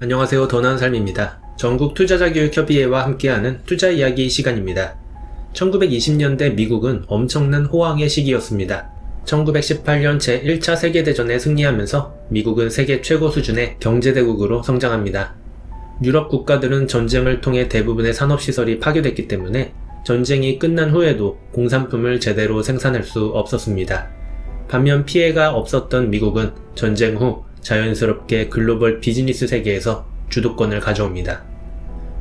안녕하세요. 더 나은 삶입니다. 전국 투자자 교육 협의회와 함께하는 투자 이야기 시간입니다. 1920년대 미국은 엄청난 호황의 시기였습니다. 1918년 제1차 세계대전에 승리하면서 미국은 세계 최고 수준의 경제대국으로 성장합니다. 유럽 국가들은 전쟁을 통해 대부분의 산업시설이 파괴됐기 때문에 전쟁이 끝난 후에도 공산품을 제대로 생산할 수 없었습니다. 반면 피해가 없었던 미국은 전쟁 후 자연스럽게 글로벌 비즈니스 세계에서 주도권을 가져옵니다.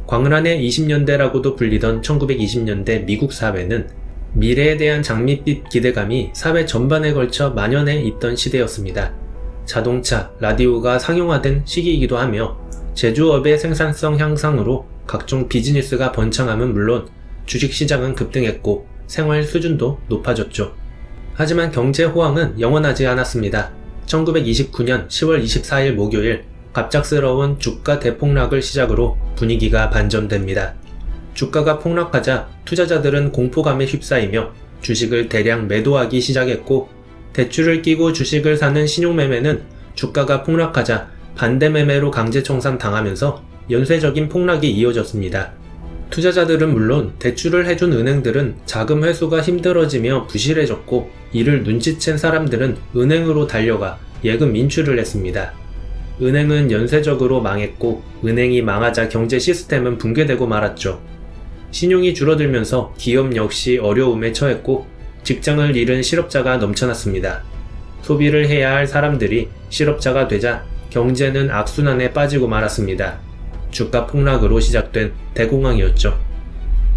광란의 20년대라고도 불리던 1920년대 미국 사회는 미래에 대한 장밋빛 기대감이 사회 전반에 걸쳐 만연해 있던 시대였습니다. 자동차, 라디오가 상용화된 시기이기도 하며 제조업의 생산성 향상으로 각종 비즈니스가 번창함은 물론 주식 시장은 급등했고 생활 수준도 높아졌죠. 하지만 경제 호황은 영원하지 않았습니다. 1929년 10월 24일 목요일 갑작스러운 주가 대폭락을 시작으로 분위기가 반전됩니다. 주가가 폭락하자 투자자들은 공포감에 휩싸이며 주식을 대량 매도하기 시작했고 대출을 끼고 주식을 사는 신용매매는 주가가 폭락하자 반대매매로 강제청산 당하면서 연쇄적인 폭락이 이어졌습니다. 투자자들은 물론 대출을 해준 은행들은 자금 회수가 힘들어지며 부실해졌고 이를 눈치챈 사람들은 은행으로 달려가 예금 인출을 했습니다. 은행은 연쇄적으로 망했고 은행이 망하자 경제 시스템은 붕괴되고 말았죠. 신용이 줄어들면서 기업 역시 어려움에 처했고 직장을 잃은 실업자가 넘쳐났습니다. 소비를 해야 할 사람들이 실업자가 되자 경제는 악순환에 빠지고 말았습니다. 주가 폭락으로 시작된 대공황이었죠.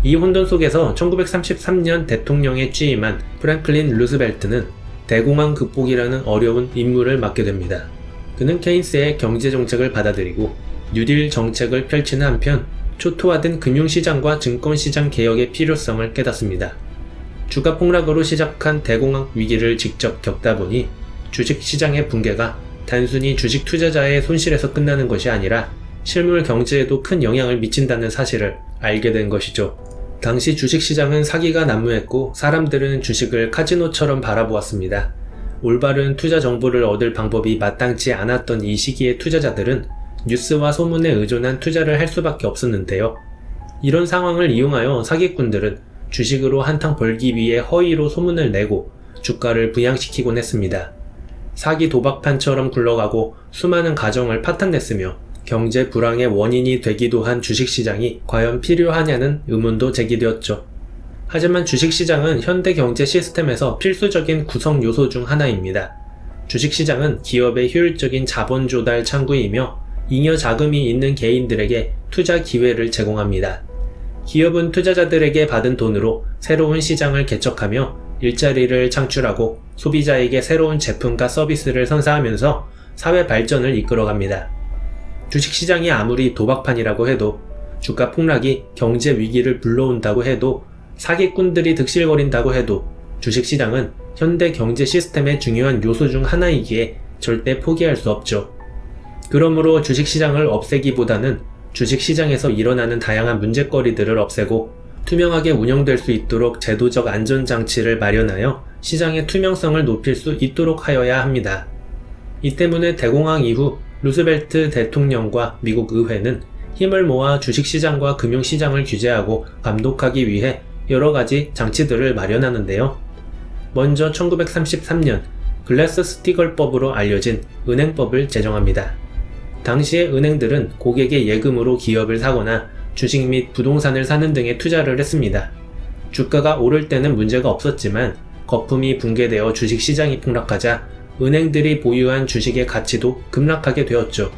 이 혼돈 속에서 1933년 대통령에 취임한 프랭클린 루스벨트는 대공황 극복이라는 어려운 임무를 맡게 됩니다. 그는 케인스의 경제 정책을 받아들이고 뉴딜 정책을 펼치는 한편 초토화된 금융시장과 증권시장 개혁의 필요성을 깨닫습니다. 주가 폭락으로 시작한 대공황 위기를 직접 겪다 보니 주식시장의 붕괴가 단순히 주식 투자자의 손실에서 끝나는 것이 아니라 실물 경제에도 큰 영향을 미친다는 사실을 알게 된 것이죠. 당시 주식시장은 사기가 난무했고 사람들은 주식을 카지노처럼 바라보았습니다. 올바른 투자 정보를 얻을 방법이 마땅치 않았던 이 시기의 투자자들은 뉴스와 소문에 의존한 투자를 할 수밖에 없었는데요. 이런 상황을 이용하여 사기꾼들은 주식으로 한탕 벌기 위해 허위로 소문을 내고 주가를 부양시키곤 했습니다. 사기 도박판처럼 굴러가고 수많은 가정을 파탄냈으며 경제 불황의 원인이 되기도 한 주식시장이 과연 필요하냐는 의문도 제기되었죠. 하지만 주식시장은 현대 경제 시스템에서 필수적인 구성 요소 중 하나입니다. 주식시장은 기업의 효율적인 자본 조달 창구이며 잉여 자금이 있는 개인들에게 투자 기회를 제공합니다. 기업은 투자자들에게 받은 돈으로 새로운 시장을 개척하며 일자리를 창출하고 소비자에게 새로운 제품과 서비스를 선사하면서 사회 발전을 이끌어갑니다. 주식시장이 아무리 도박판이라고 해도 주가 폭락이 경제 위기를 불러온다고 해도 사기꾼들이 득실거린다고 해도 주식시장은 현대 경제 시스템의 중요한 요소 중 하나이기에 절대 포기할 수 없죠. 그러므로 주식시장을 없애기보다는 주식시장에서 일어나는 다양한 문제거리들을 없애고 투명하게 운영될 수 있도록 제도적 안전장치를 마련하여 시장의 투명성을 높일 수 있도록 하여야 합니다. 이 때문에 대공황 이후 루스벨트 대통령과 미국 의회는 힘을 모아 주식시장과 금융시장을 규제하고 감독하기 위해 여러 가지 장치들을 마련하는데요. 먼저 1933년 글래스 스티걸법으로 알려진 은행법을 제정합니다. 당시의 은행들은 고객의 예금으로 기업을 사거나 주식 및 부동산을 사는 등의 투자를 했습니다. 주가가 오를 때는 문제가 없었지만 거품이 붕괴되어 주식 시장이 폭락하자 은행들이 보유한 주식의 가치도 급락하게 되었죠.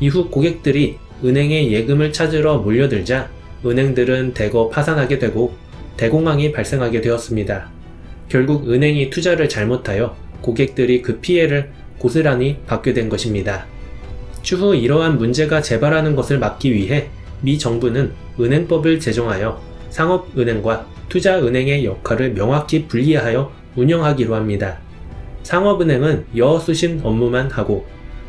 이후 고객들이 은행에 예금을 찾으러 몰려들자 은행들은 대거 파산하게 되고 대공황이 발생하게 되었습니다. 결국 은행이 투자를 잘못하여 고객들이 그 피해를 고스란히 받게 된 것입니다. 추후 이러한 문제가 재발하는 것을 막기 위해 미 정부는 은행법을 제정하여 상업은행과 투자은행의 역할을 명확히 분리하여 운영하기로 합니다. 상업은행은 여수신 업무만 하고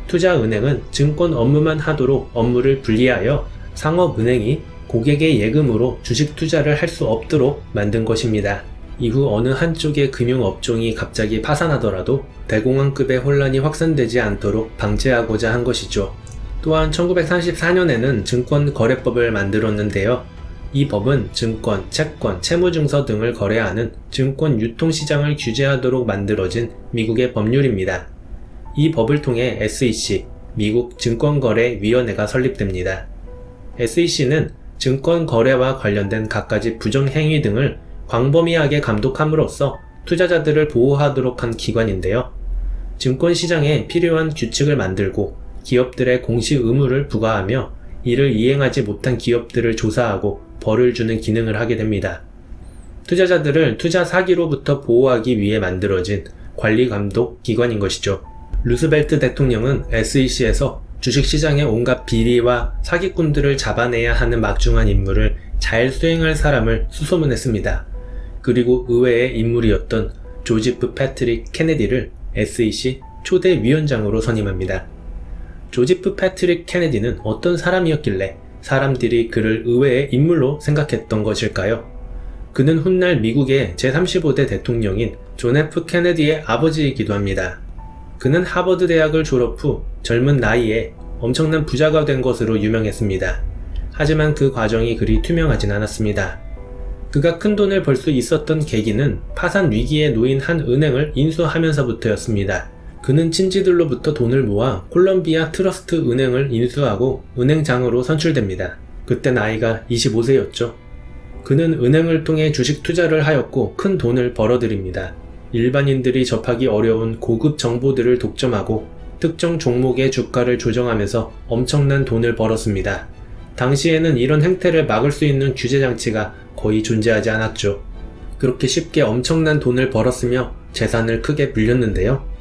투자은행은 증권 업무만 하도록 업무를 분리하여 상업은행이 고객의 예금으로 주식 투자를 할 수 없도록 만든 것입니다. 이후 어느 한쪽의 금융업종이 갑자기 파산하더라도 대공황급의 혼란이 확산되지 않도록 방지하고자 한 것이죠. 또한 1934년에는 증권거래법을 만들었는데요. 이 법은 증권, 채권, 채무증서 등을 거래하는 증권 유통시장을 규제하도록 만들어진 미국의 법률입니다. 이 법을 통해 SEC, 미국 증권거래위원회가 설립됩니다. SEC는 증권 거래와 관련된 갖가지 부정행위 등을 광범위하게 감독함으로써 투자자들을 보호하도록 한 기관인데요. 증권 시장에 필요한 규칙을 만들고 기업들의 공시 의무를 부과하며 이를 이행하지 못한 기업들을 조사하고 벌을 주는 기능을 하게 됩니다. 투자자들을 투자 사기로부터 보호하기 위해 만들어진 관리 감독 기관인 것이죠. 루스벨트 대통령은 SEC에서 주식시장의 온갖 비리와 사기꾼들을 잡아내야 하는 막중한 임무를 잘 수행할 사람을 수소문했습니다. 그리고 의회의 인물이었던 조지프 패트릭 케네디를 SEC 초대 위원장으로 선임합니다. 조지프 패트릭 케네디는 어떤 사람이었길래 사람들이 그를 의외의 인물로 생각했던 것일까요? 그는 훗날 미국의 제35대 대통령인 존 F 케네디의 아버지이기도 합니다. 그는 하버드 대학을 졸업 후 젊은 나이에 엄청난 부자가 된 것으로 유명했습니다. 하지만 그 과정이 그리 투명하진 않았습니다. 그가 큰 돈을 벌 수 있었던 계기는 파산 위기에 놓인 한 은행을 인수하면서부터였습니다. 그는 친지들로부터 돈을 모아 콜롬비아 트러스트 은행을 인수하고 은행장으로 선출됩니다. 그때 나이가 25세였죠. 그는 은행을 통해 주식 투자를 하였고 큰 돈을 벌어들입니다. 일반인들이 접하기 어려운 고급 정보들을 독점하고 특정 종목의 주가를 조정하면서 엄청난 돈을 벌었습니다. 당시에는 이런 행태를 막을 수 있는 규제 장치가 거의 존재하지 않았죠. 그렇게 쉽게 엄청난 돈을 벌었으며 재산을 크게 물렸는데요.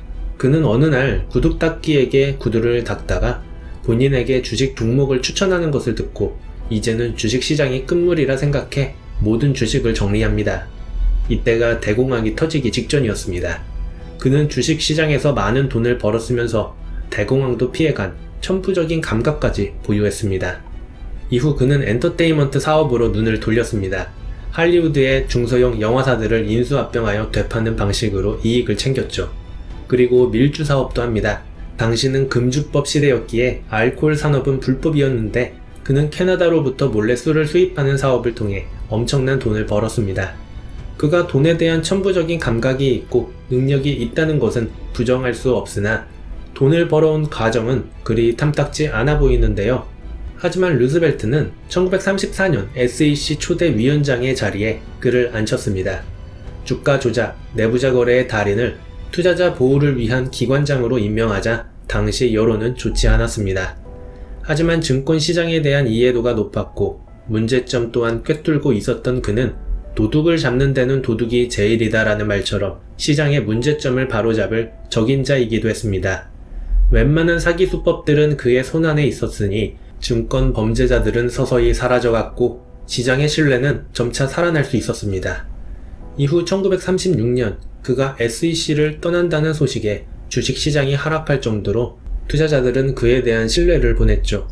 그는 어느 날 구두 닦기에게 구두를 닦다가 본인에게 주식 종목을 추천하는 것을 듣고 이제는 주식 시장이 끝물이라 생각해 모든 주식을 정리합니다. 이때가 대공황이 터지기 직전이었습니다. 그는 주식 시장에서 많은 돈을 벌었으면서 대공황도 피해간 천부적인 감각까지 보유했습니다. 이후 그는 엔터테인먼트 사업으로 눈을 돌렸습니다. 할리우드의 중소형 영화사들을 인수합병하여 되파는 방식으로 이익을 챙겼죠. 그리고 밀주 사업도 합니다. 당시는 금주법 시대였기에 알코올 산업은 불법이었는데 그는 캐나다로부터 몰래 술을 수입하는 사업을 통해 엄청난 돈을 벌었습니다. 그가 돈에 대한 천부적인 감각이 있고 능력이 있다는 것은 부정할 수 없으나 돈을 벌어온 과정은 그리 탐탁지 않아 보이는데요. 하지만 루스벨트는 1934년 SEC 초대 위원장의 자리에 그를 앉혔습니다. 주가 조작, 내부자 거래의 달인을 투자자 보호를 위한 기관장으로 임명하자 당시 여론은 좋지 않았습니다. 하지만 증권 시장에 대한 이해도가 높았고 문제점 또한 꿰뚫고 있었던 그는 도둑을 잡는 데는 도둑이 제일이다라는 말처럼 시장의 문제점을 바로잡을 적임자이기도 했습니다. 웬만한 사기 수법들은 그의 손안에 있었으니 증권 범죄자들은 서서히 사라져갔고 시장의 신뢰는 점차 살아날 수 있었습니다. 이후 1936년 그가 SEC를 떠난다는 소식에 주식시장이 하락할 정도로 투자자들은 그에 대한 신뢰를 보냈죠.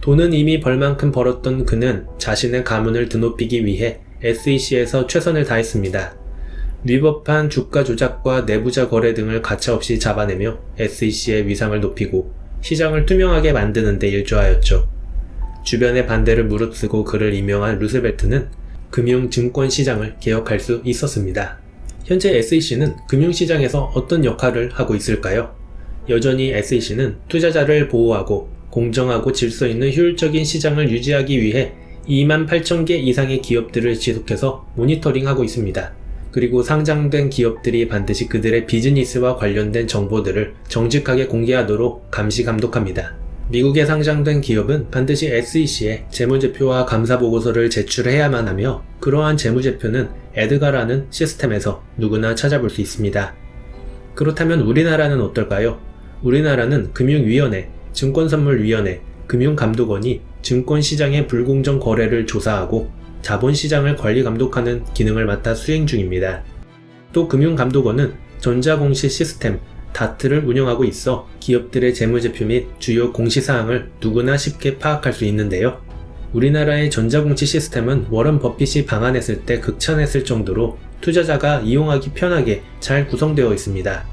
돈은 이미 벌만큼 벌었던 그는 자신의 가문을 드높이기 위해 SEC에서 최선을 다했습니다. 위법한 주가 조작과 내부자 거래 등을 가차없이 잡아내며 SEC의 위상을 높이고 시장을 투명하게 만드는 데 일조하였죠. 주변의 반대를 무릅쓰고 그를 임명한 루스벨트는 금융증권 시장을 개혁할 수 있었습니다. 현재 SEC는 금융시장에서 어떤 역할을 하고 있을까요? 여전히 SEC는 투자자를 보호하고 공정하고 질서 있는 효율적인 시장을 유지하기 위해 2만 8천 개 이상의 기업들을 지속해서 모니터링하고 있습니다. 그리고 상장된 기업들이 반드시 그들의 비즈니스와 관련된 정보들을 정직하게 공개하도록 감시 감독합니다. 미국에 상장된 기업은 반드시 SEC에 재무제표와 감사보고서를 제출해야만 하며 그러한 재무제표는 에드가라는 시스템에서 누구나 찾아볼 수 있습니다. 그렇다면 우리나라는 어떨까요? 우리나라는 금융위원회, 증권선물위원회, 금융감독원이 증권시장의 불공정 거래를 조사하고 자본시장을 관리 감독하는 기능을 맡아 수행 중입니다. 또 금융감독원은 전자공시 시스템 다트를 운영하고 있어 기업들의 재무제표 및 주요 공시사항을 누구나 쉽게 파악할 수 있는데요. 우리나라의 전자공시 시스템은 워런 버핏이 방한했을 때 극찬했을 정도로 투자자가 이용하기 편하게 잘 구성되어 있습니다.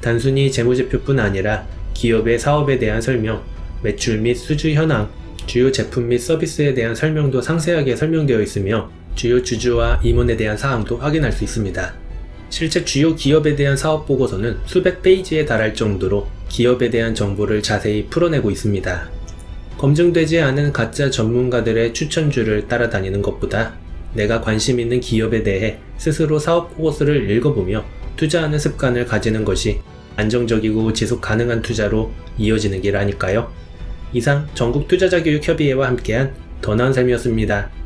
단순히 재무제표뿐 아니라 기업의 사업에 대한 설명, 매출 및 수주 현황, 주요 제품 및 서비스에 대한 설명도 상세하게 설명되어 있으며 주요 주주와 임원에 대한 사항도 확인할 수 있습니다. 실제 주요 기업에 대한 사업 보고서는 수백 페이지에 달할 정도로 기업에 대한 정보를 자세히 풀어내고 있습니다. 검증되지 않은 가짜 전문가들의 추천주를 따라다니는 것보다 내가 관심 있는 기업에 대해 스스로 사업 보고서를 읽어보며 투자하는 습관을 가지는 것이 안정적이고 지속 가능한 투자로 이어지는 길 아닐까요? 이상 전국 투자자 교육 협의회와 함께한 더 나은 삶이었습니다.